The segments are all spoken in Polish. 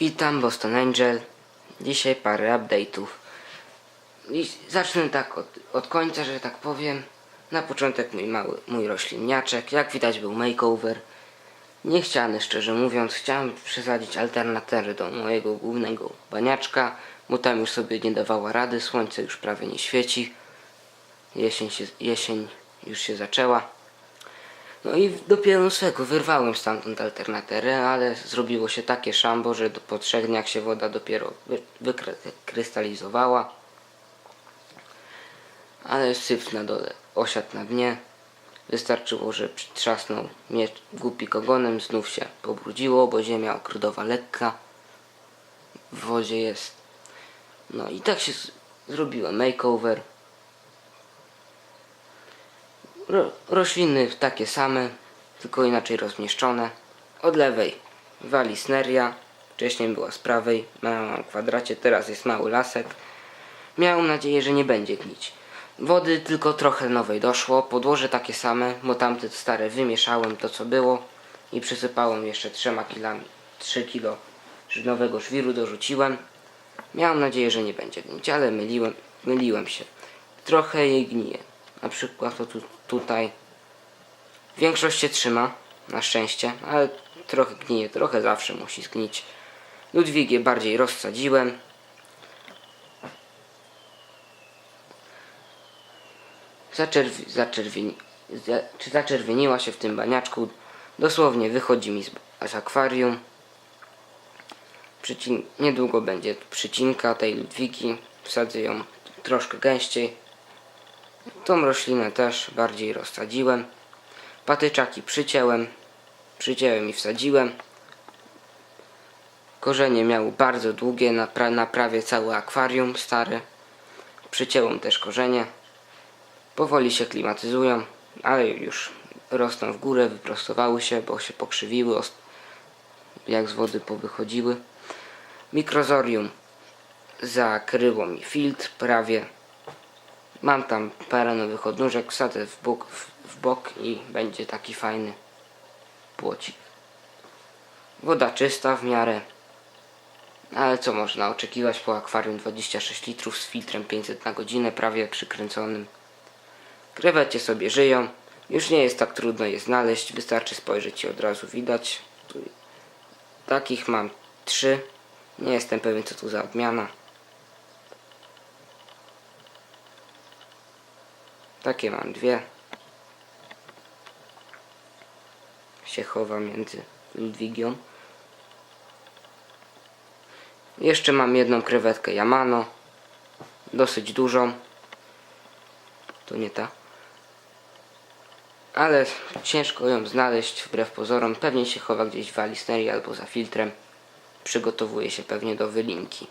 Witam Boston Angel. Dzisiaj parę update'ów. Zacznę tak od, od końca, że tak powiem. Na początek mój mały, mój rośliniaczek. Jak widać był makeover. Niechciany, szczerze mówiąc. Chciałem przesadzić alternatywy do mojego głównego baniaczka, bo tam już sobie nie dawała rady. Słońce już prawie nie świeci. Jesień, się, jesień już się zaczęła. No i dopiero swego wyrwałem stamtąd alternaterę, ale zrobiło się takie szambo, że po trzech dniach się woda dopiero wy, wykrystalizowała. Ale syf na dole osiadł na dnie. Wystarczyło, że trzasnął miecz głupi ogonem, znów się pobrudziło, bo ziemia okrudowa lekka w wodzie jest. No i tak się zrobiłem makeover. Ro, rośliny takie same, tylko inaczej rozmieszczone. Od lewej walisneria, wcześniej była z prawej, małym kwadracie, teraz jest mały lasek. Miałem nadzieję, że nie będzie gnić. Wody tylko trochę nowej doszło, podłoże takie same, bo tamte stare wymieszałem to co było i przysypałem jeszcze trzema kilami, 3 kilo nowego żwiru dorzuciłem. Miałem nadzieję, że nie będzie gnić, ale myliłem, myliłem się. Trochę jej gnije. Na przykład to tu, tutaj. Większość się trzyma, na szczęście, ale trochę gnije, trochę zawsze musi zgnić. Ludwigię bardziej rozsadziłem. Zaczerwi, zaczerwieni, za, czy zaczerwieniła się w tym baniaczku. Dosłownie wychodzi mi z, z akwarium. Przycin, niedługo będzie przycinka tej Ludwigi. Wsadzę ją troszkę gęściej. Tą roślinę też bardziej rozsadziłem. Patyczaki przycięłem. Przycięłem i wsadziłem. Korzenie miały bardzo długie, na, pra, na prawie cały akwarium stary. Przycięłem też korzenie. Powoli się klimatyzują, ale już rosną w górę, wyprostowały się, bo się pokrzywiły, jak z wody powychodziły. Mikrozorium zakryło mi filtr prawie. Mam tam parę nowych odnóżek, wsadzę w bok, w, w bok i będzie taki fajny płocik. Woda czysta w miarę. Ale co można oczekiwać po akwarium 26 litrów z filtrem 500 na godzinę, prawie przykręconym. Krewecie sobie żyją. Już nie jest tak trudno je znaleźć, wystarczy spojrzeć i od razu widać. Takich mam trzy. Nie jestem pewien co tu za odmiana. Takie mam dwie. Się chowa między Ludwigią. Jeszcze mam jedną krewetkę Yamano. Dosyć dużą. To nie ta. Ale ciężko ją znaleźć wbrew pozorom. Pewnie się chowa gdzieś w alisnerii albo za filtrem. Przygotowuje się pewnie do wylinki.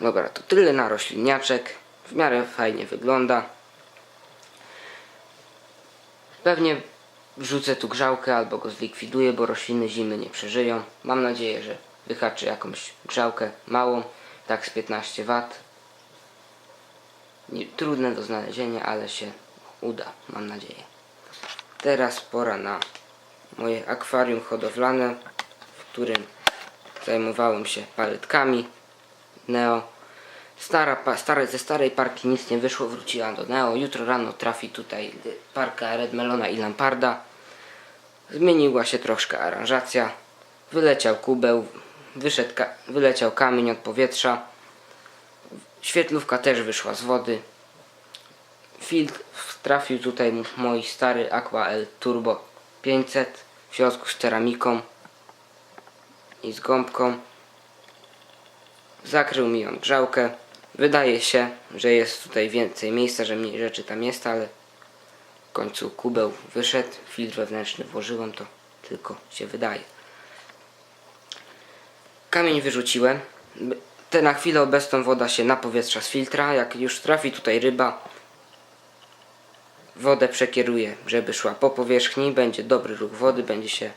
Dobra, to tyle na rośliniaczek. W miarę fajnie wygląda. Pewnie wrzucę tu grzałkę albo go zlikwiduję, bo rośliny zimy nie przeżyją. Mam nadzieję, że wyhaczy jakąś grzałkę małą, tak z 15 W. Trudne do znalezienia, ale się uda, mam nadzieję. Teraz pora na moje akwarium hodowlane, w którym zajmowałem się paletkami Neo. Stara, stare, ze starej parki nic nie wyszło, wróciłam do Neo. Jutro rano trafi tutaj parka Red Melona i Lamparda. Zmieniła się troszkę aranżacja. Wyleciał kubeł, wyszedł ka- wyleciał kamień od powietrza. Świetlówka też wyszła z wody. Filtr trafił tutaj mój stary Aqua L Turbo 500 w środku z ceramiką i z gąbką. Zakrył mi on grzałkę. Wydaje się, że jest tutaj więcej miejsca, że mniej rzeczy tam jest, ale w końcu kubeł wyszedł, filtr wewnętrzny włożyłem, to tylko się wydaje. Kamień wyrzuciłem. Te na chwilę obecną woda się napowietrza z filtra. Jak już trafi tutaj ryba, wodę przekieruje, żeby szła po powierzchni. Będzie dobry ruch wody, będzie się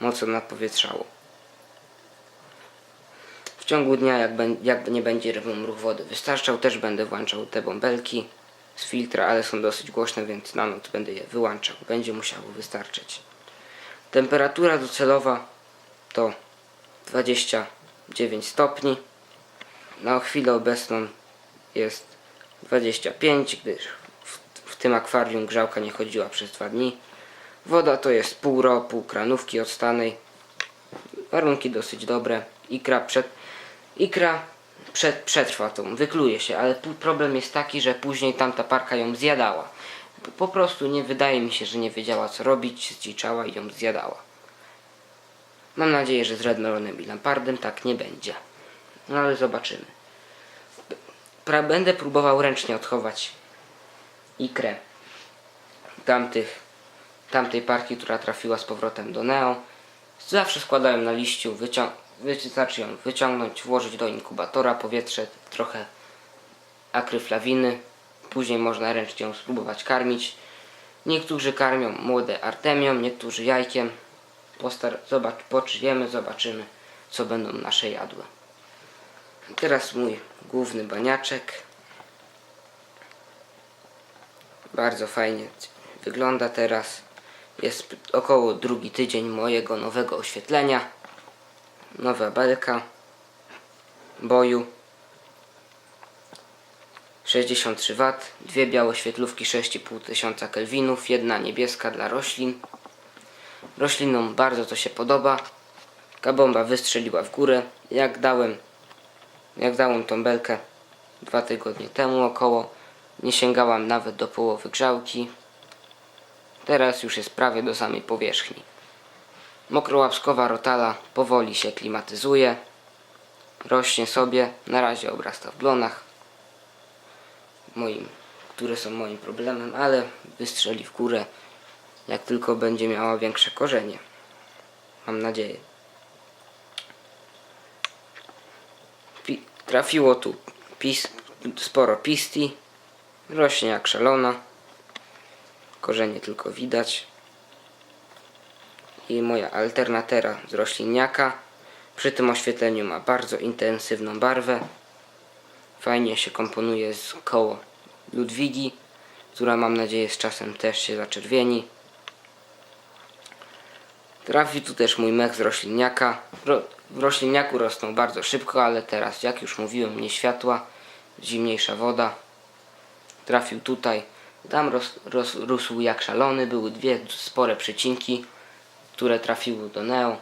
mocno napowietrzało. W ciągu dnia, jak, jak nie będzie ruch wody wystarczał, też będę włączał te bąbelki z filtra, ale są dosyć głośne, więc na noc będę je wyłączał. Będzie musiało wystarczyć. Temperatura docelowa to 29 stopni. Na chwilę obecną jest 25, gdyż w, w tym akwarium grzałka nie chodziła przez dwa dni. Woda to jest pół ro, pół kranówki odstanej. Warunki dosyć dobre. Ikra przed, ikra przetrwa tą, wykluje się, ale problem jest taki, że później tamta parka ją zjadała. Po- prostu nie wydaje mi się, że nie wiedziała co robić, zdziczała i ją zjadała. Mam nadzieję, że z Redmoronem i Lampardem tak nie będzie. No ale zobaczymy. Pra, będę próbował ręcznie odchować ikrę tamtych, tamtej parki, która trafiła z powrotem do Neo. Zawsze składałem na liściu, wycią- wystarczy ją wyciągnąć, włożyć do inkubatora powietrze, trochę akryflawiny. Później można ręcznie ją spróbować karmić. Niektórzy karmią młode artemią, niektórzy jajkiem. Postar- zobacz, poczyjemy, zobaczymy, co będą nasze jadły. Teraz mój główny baniaczek. Bardzo fajnie wygląda teraz. Jest około drugi tydzień mojego nowego oświetlenia. Nowa belka. Boju. 63 W, dwie białe świetlówki 6,5 tysiąca kelwinów, jedna niebieska dla roślin. Roślinom bardzo to się podoba. Ta bomba wystrzeliła w górę. Jak dałem, jak dałem tą belkę dwa tygodnie temu około, nie sięgałam nawet do połowy grzałki. Teraz już jest prawie do samej powierzchni. Mokrołapskowa rotala powoli się klimatyzuje. Rośnie sobie, na razie obrasta w glonach, moim, które są moim problemem, ale wystrzeli w górę, jak tylko będzie miała większe korzenie. Mam nadzieję. Pi trafiło tu pis sporo pisti. Rośnie jak szalona. Korzenie tylko widać. I moja alternatera z rośliniaka. Przy tym oświetleniu ma bardzo intensywną barwę. Fajnie się komponuje z koło Ludwigi, która mam nadzieję z czasem też się zaczerwieni. Trafi tu też mój mech z rośliniaka. Ro w rośliniaku rosną bardzo szybko, ale teraz, jak już mówiłem, nie światła, zimniejsza woda. Trafił tutaj. Tam ros rósł jak szalony. Były dwie spore przycinki, które trafiły do Neo.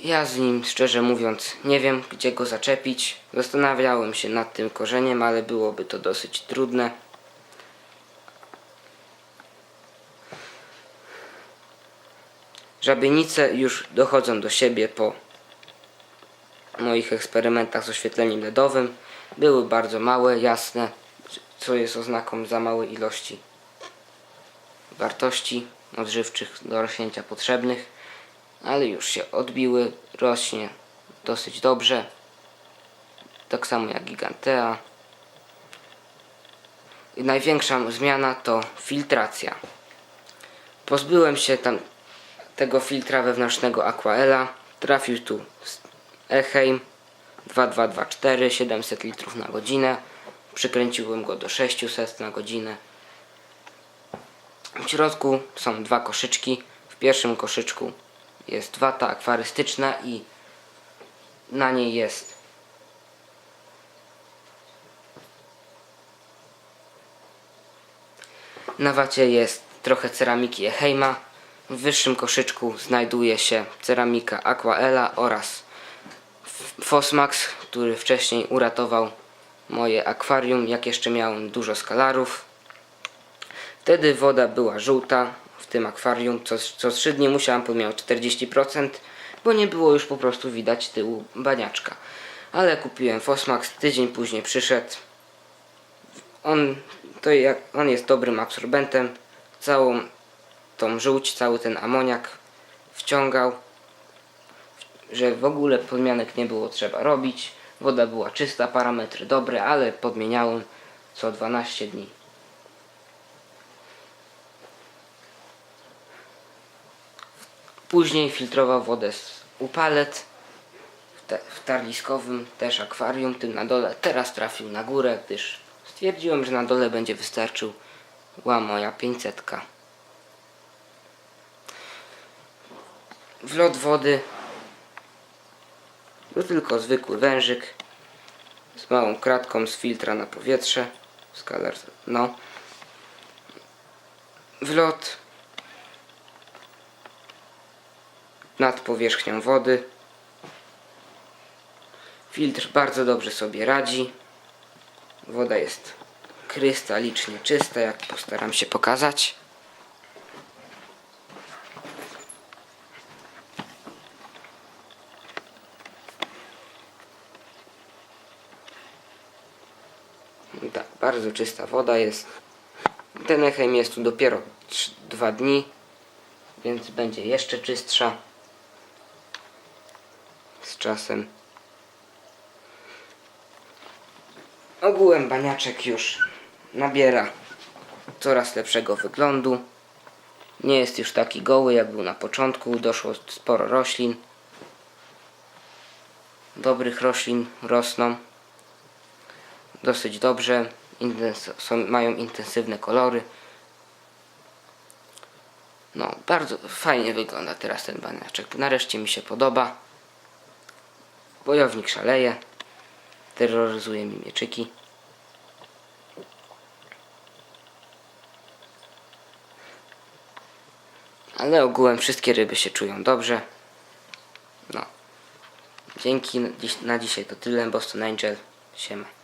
Ja z nim, szczerze mówiąc, nie wiem, gdzie go zaczepić. Zastanawiałem się nad tym korzeniem, ale byłoby to dosyć trudne. Żabienice już dochodzą do siebie po moich eksperymentach z oświetleniem LEDowym. Były bardzo małe, jasne, co jest oznaką za małej ilości wartości odżywczych do rośnięcia potrzebnych, ale już się odbiły, rośnie dosyć dobrze. Tak samo jak Gigantea. I największa zmiana to filtracja. Pozbyłem się tam tego filtra wewnętrznego Aquaela. Trafił tu Eheim 2224 700 litrów na godzinę. Przykręciłem go do 600 na godzinę. W środku są dwa koszyczki. W pierwszym koszyczku jest wata akwarystyczna i na niej jest Na wacie jest trochę ceramiki Eheima. W wyższym koszyczku znajduje się ceramika Aquaela oraz Fosmax, który wcześniej uratował moje akwarium, jak jeszcze miałem dużo skalarów. Wtedy woda była żółta w tym akwarium, co, co trzy dni musiałem podmiał 40%, bo nie było już po prostu widać tyłu baniaczka. Ale kupiłem Fosmax, tydzień później przyszedł. On, to jak, on jest dobrym absorbentem. Całą tą żółć, cały ten amoniak wciągał, że w ogóle podmianek nie było trzeba robić. Woda była czysta, parametry dobre, ale podmieniałem co 12 dni. Później filtrował wodę z upalet w, te, w tarliskowym też akwarium, tym na dole. Teraz trafił na górę, gdyż stwierdziłem, że na dole będzie wystarczył ła moja 500. Wlot wody to tylko zwykły wężyk z małą kratką z filtra na powietrze. Skalar, no. Wlot nad powierzchnią wody. Filtr bardzo dobrze sobie radzi. Woda jest krystalicznie czysta, jak postaram się pokazać. Tak, bardzo czysta woda jest. Ten echem jest tu dopiero 2 dni, więc będzie jeszcze czystsza z czasem. Ogółem baniaczek już nabiera coraz lepszego wyglądu. Nie jest już taki goły jak był na początku. Doszło sporo roślin. Dobrych roślin rosną dosyć dobrze. Intens są, mają intensywne kolory. No, bardzo fajnie wygląda teraz ten baniaczek. Nareszcie mi się podoba. Wojownik szaleje. Terroryzuje mi mieczyki. Ale ogółem wszystkie ryby się czują dobrze. No. Dzięki na dzisiaj to tyle. Boston Angel. Siema.